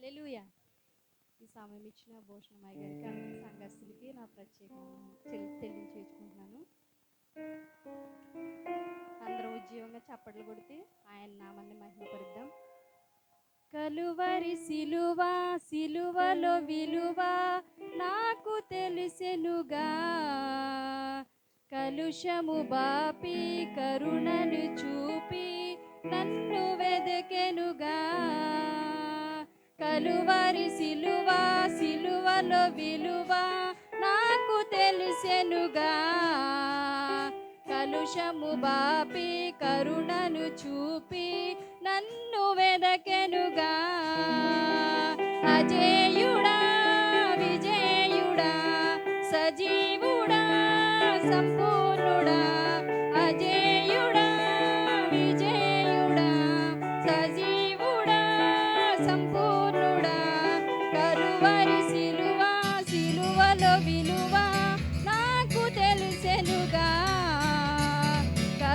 హల్లెలూయా. ఈ సమయం ఇచ్చిన భూషణమయ్య గారికి సంఘస్థులకి నా ప్రత్యేక తెలియచేసుకుంటున్నాను అందరూ ఉద్యోగంగా చప్పట్లు కొడితే ఆయన నామాన్ని మహిమపరుద్దాం. కలువరి సిలువ సిలువలో విలువ నాకు తెలిసెనుగా. కలుషము బాపి కరుణను చూపి నన్ను వెదకెనుగా. కలువరి సిలువ సిలువలో విలువ నాకు తెలిసెనుగా. కలుషము బాపి కరుణను చూపి నన్ను వెదకెనుగా. అజేయుడా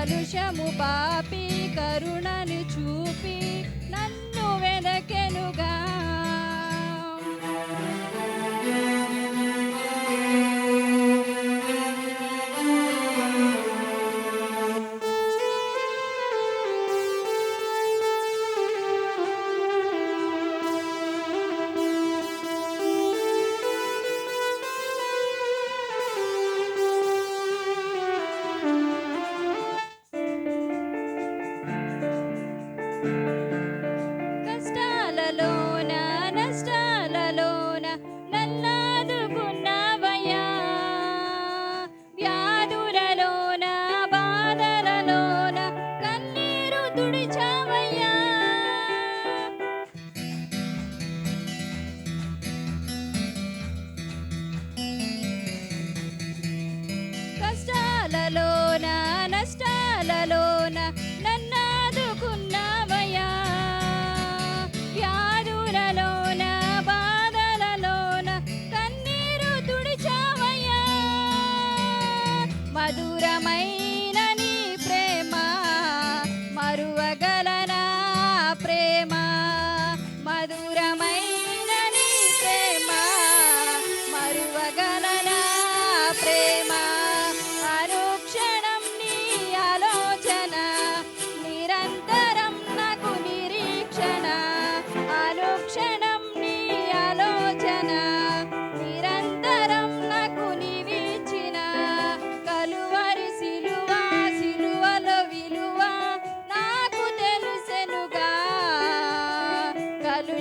కలుషము బాపి కరుణను చూపి నన్ను వెనకెనుగా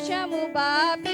కలుషము బాపి కరుణను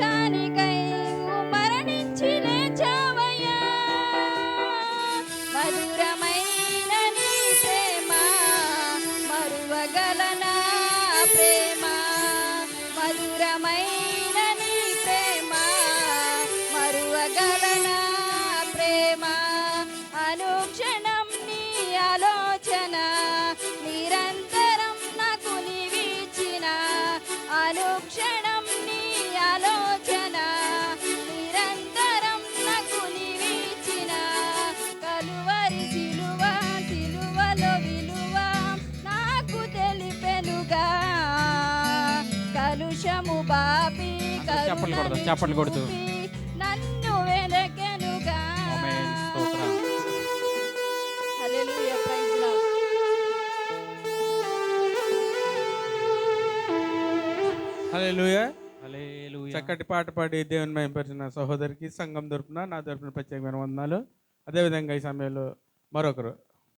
ద్వేషానికై మరణించి లేచావయ్యా మధురమైన నీ ప్రేమ మరువగలనా ప్రేమ. మధురమైన నీ ప్రేమ మరువగలనా ప్రేమ. చప్పట్లు కొడదాం, చప్పట్లు కొడుతూ. నన్ను వెనకెనుగా ఆమేన్. స్తోత్రం. Hallelujah praise lord hallelujah hallelujah. చక్కటి పాట పాడి దేవుని మయంపరిచిన సహోదరికి సంఘం తరపున నా తరపున ప్రత్యేకమైన వందనాలు అదేవిధంగా ఈ సమయంలో మరొకరు